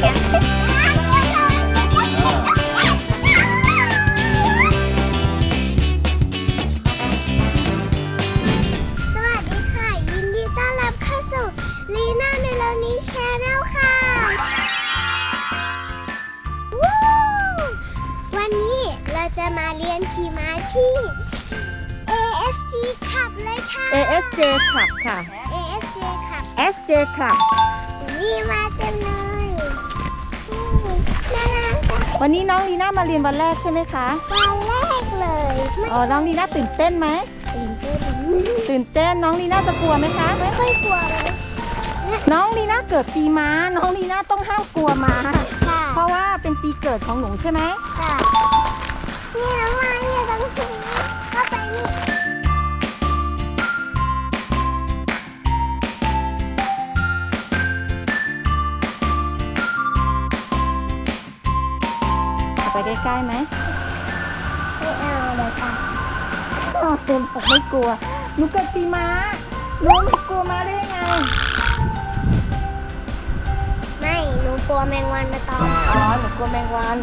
สวัสดีค่ะ ยินดีต้อนรับเข้าสู่ลีน่าเมโลนีชาแนลค่ะวู้วันนี้เราจะมาเรียนขี่ม้าที่ ASG ขับเลยค่ะ ASJ Club ค่ะ ASG ขับ SJ Club นี่มาเต็มเลย วันนี้น้องลีน่ามาเรียนวันแรกใช่ไหมคะวันแรกเลยไม่อ๋อน้องลีน่าตื่นเต้นไหมตื่นเต้นตื่นเต้นน้องลีน่าจะกลัวไหมคะ ไม่ค่อยกลัวเลยน้องลีน่าเกิดปีม้า น้องลีน่าต้องห้ามกลัวม้าค่ะเพราะว่าเป็นปีเกิดของหนูใช่ไหมค่ะนี่น้องมาเนี่ยต้องซื้อเข้าไปนี่ ใกล้ๆไหมไม่เอาเลยค่ะอ๋อเต็มอกไม่กลัวหนูเกิดปีม้าหนูไม่กลัวม้าได้ยังไง ไม่หนูกลัวแมงวันมาตอมอ๋อหนูกลัวแมงวัน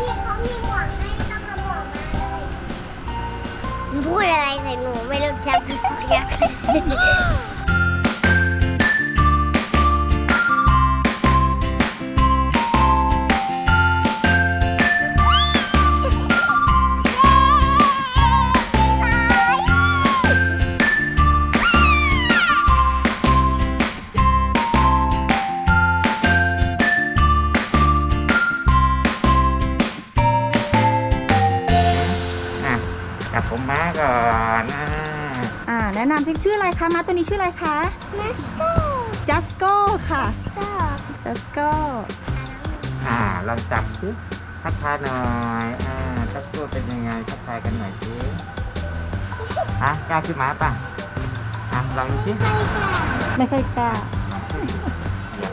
นี่เขามีหมวกให้ต้องเอาหมวกมาเลยมันพูดอะไรใส่หนูไม่รู้จักสักอย่างอะ ก่อนอ่าอ่าแนะนำที่ชื่ออะไรคะม้าตัวนี้ชื่ออะไรคะมาสโตจัสโก้ค่ะก็จัสโก้อ่าลองจับสิทักทายหน่อยอ่าทักตัวเป็นยังไงทักทายกันหน่อยสิอะกล้าขึ้นม้าป่ะอะลองดูสิไม่ค่ะไม่ค่อยกล้าเหยียบ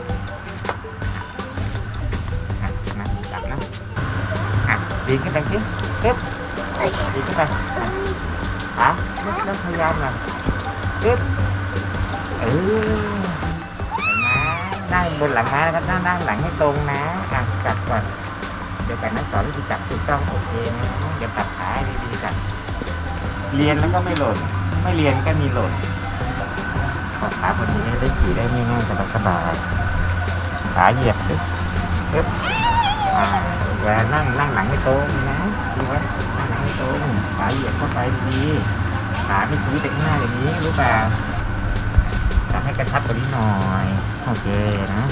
อะนะจับนะอะดีขึ้นไปสิปึ๊บดีขึ้นไป อะแล้วแล้วพยายามน่อยปึ๊บเออเห็นไหมนั่งบนหลังม้นะครับนั่งนั่งหลังให้ตรงนะอะจับก่อนเดี๋ยวกันนะสอนวิธีจับถูกต้องโอเคนะเดี๋ยวตัดขาให้ดีๆกันเรียนแล้วก็ไม่หล่น ไม่เรียนก็มีหล่นขอขาคนนี้ได้ขี่ได้ง่ายๆสบายๆขาเหยียบสิปึ๊บอ่าเวลานั่งนั่งหลังให้ตรงนะดูไว้ งขาเหยียบเข้าไปดีขาไม่ชี้ไปข้างหน้าอย่างนี้รู้เปล่าทำให้กระชับกว่านี้หน่อยโอเคนะ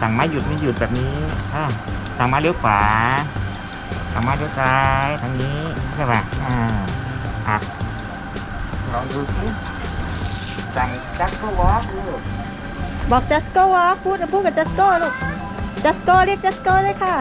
สั่งไม้หยุดไม่หยุดแบบนี้อะสั่งม้เลี้ยวขวาสั่งม้เลี้ยวซ้ายทางนี้ใช่ป่ะอ่าอะลองดูสิสั่งจักก็วอล์กดูบอกจัสโก้วะพูดพูดกับจัสโก้ลูกจัสโก้เรียกจัสโก้เลยค่ะ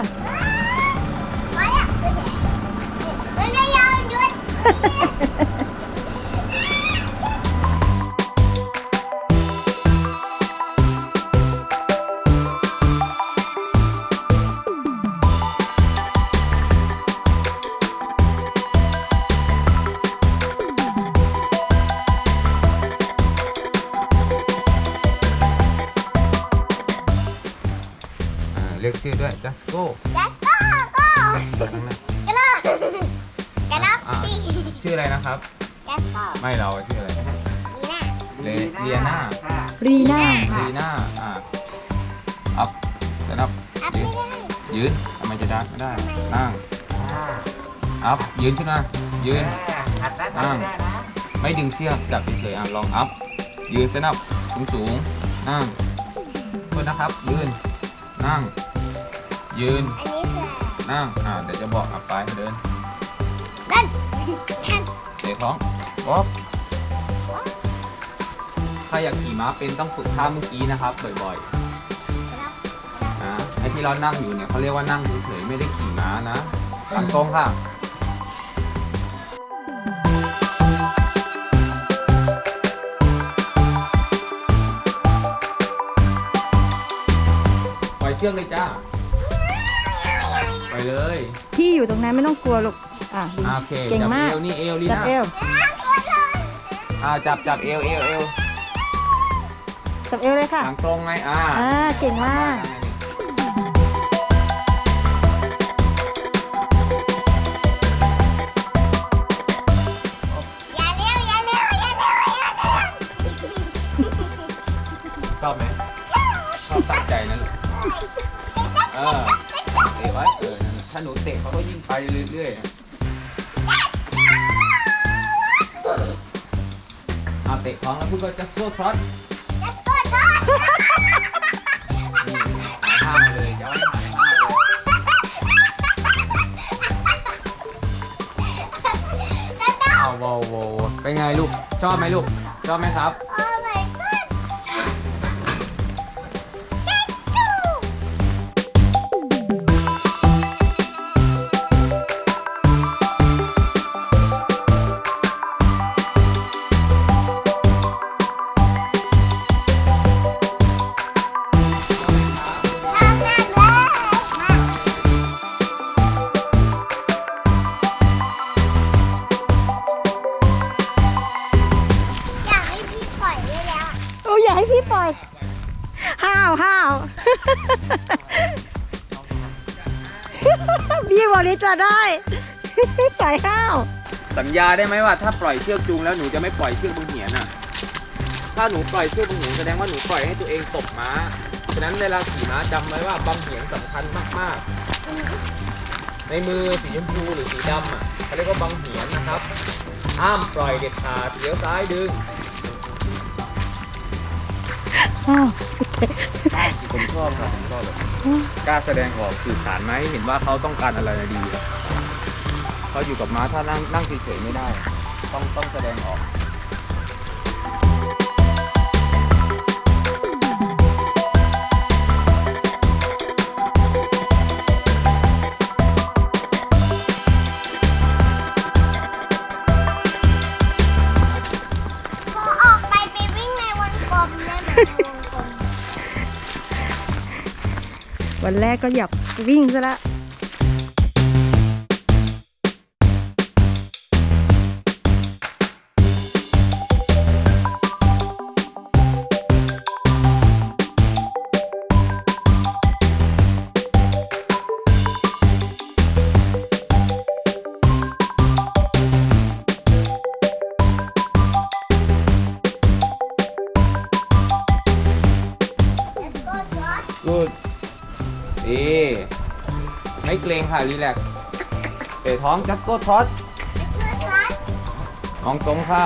อ่าเรียกชื่อด้วยจัสโก้ Let's go go กระโดดกระโดด อ่าสิชื่ออะไรนะครับ Let's go ไม่เราชื่ออะไรนี่นะเลเลียนารีน่าลีน่าอ่าอัพเสร็จอัพอัพยืไม่นได้ยืนทำไมจะได้ไม่ได้นั่งอัพยืนขึ้นมายืนนั่งไม่ดึงเชือกจับเฉยๆอะลองอัพ ยืนเซนับสูงสูงๆนั่งโทษนะครับ ยืน นั่ง ยืน อันนี้คือนั่งอ่าเดี๋ยวจะบอกอัพไปเดิน เดินทันเตะท้องป๊อบถ้าอยากขี่ม้าเป็นต้องฝึกท่าเมื่อกี้นะครับบ่อยๆอ่าไอ้ที่เรานั่งอยู่เนี่ยเขาเรียกว่านั่งเฉยๆไม่ได้ขี่ม้านะหลังตรงค่ะปล่อยเชือกเลยจ้า ไปเลย ที่อยู่ตรงนั้นไม่ต้องกลัวลูก อะดูโอเคเก่งจับมาเอกวนี่เอวลีจับน่าเอวอ่าจับจับเอวเอวเอวจับเอวเลยค่ะหลังตรงไงอ่าอ่าเก่งมากอย่าเร็วอย่าเร็วอย่าเร็วอย่าเร็วชอบไหมชอบตั้งใจนั่นเออเตะไว้เออถ้าหนูเตะเขาก็ยิ่งไปเรื่อยๆ เอาเตะท้องแล้วพูดว่า just go trot นี่หายห้ามาเลยจะเอาให้หายห้าเลยเอาโวโวเป็นไงลูก ชอบไหมลูก ชอบไหมครับ Oh พี่บอกนี้จะได้สายห้าวสัญญาได้ไหมว่าถ้าปล่อยเชือกจูงแล้วหนูจะไม่ปล่อยเชือกบนเหียนอะ ถ้าหนูปล่อยเชือกบนเหียนแสดงว่าหนูปล่อยให้ตัวเองตกม้า ฉะนั้นเวลาขี่ม้าจำไว้ว่าบังเหียนสำคัญมากๆ ในมือสีชมพูหรือสีดำอะเขาเรียกว่าบังเหียนนะครับ ห้ามปล่อยเด็ดขาดเลี้ยวซ้ายดึง ผมชอบครับผมชอบแบบกล้าแสดงออกสื่อสารไหมเห็นว่าเขาต้องการอะไรดีเขาอยู่กับม้าถ้านั่งนั่งเฉยๆไม่ได้ ต้องต้องแสดงออก วันแรกก็อยากวิ่งซะละ รงค่ะรีแลกซ์เตะท้องจับโก้ทอด Let's go Josh มองตรงค่ะ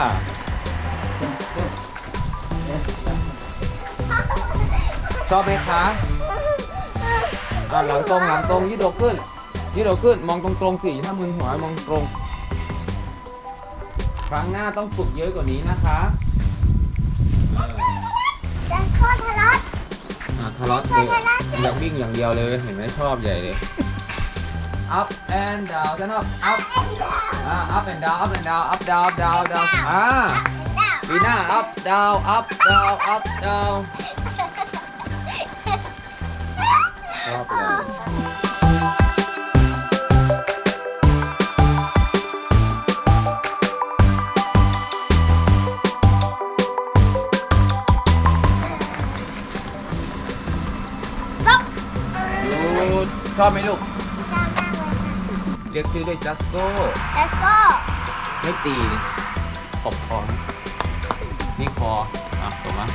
ชอบไหมคะอ่าหลังตรงหลังตรงยืดอกขึ้นยืดอกขึ้นมองตรงตรงๆสิถ้ามึนหัวมองตรง ครั้งหน้าต้องฝึกเยอะกว่านี้นะคะเออ Let's go ทะเลาะอะทะเลาะเลยอยากวิ่งอย่างเดียวเลยเห็นไหมชอบใหญ่เลย up and down กัน up up อ่า up and down up and down up down up down up down อ่าปีหน้า up down up down up down ชอบเลย Stop ดูชอบไหมลูก เรียกชื่อด้วยจัสโก้จัสโก้ไม่ตีตบคอนี่คออะตบมา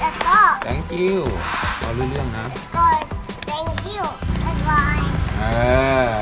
จัสโก้ thank you เอาเรื่องนะ จัสโก้ thank you Goodbye เออ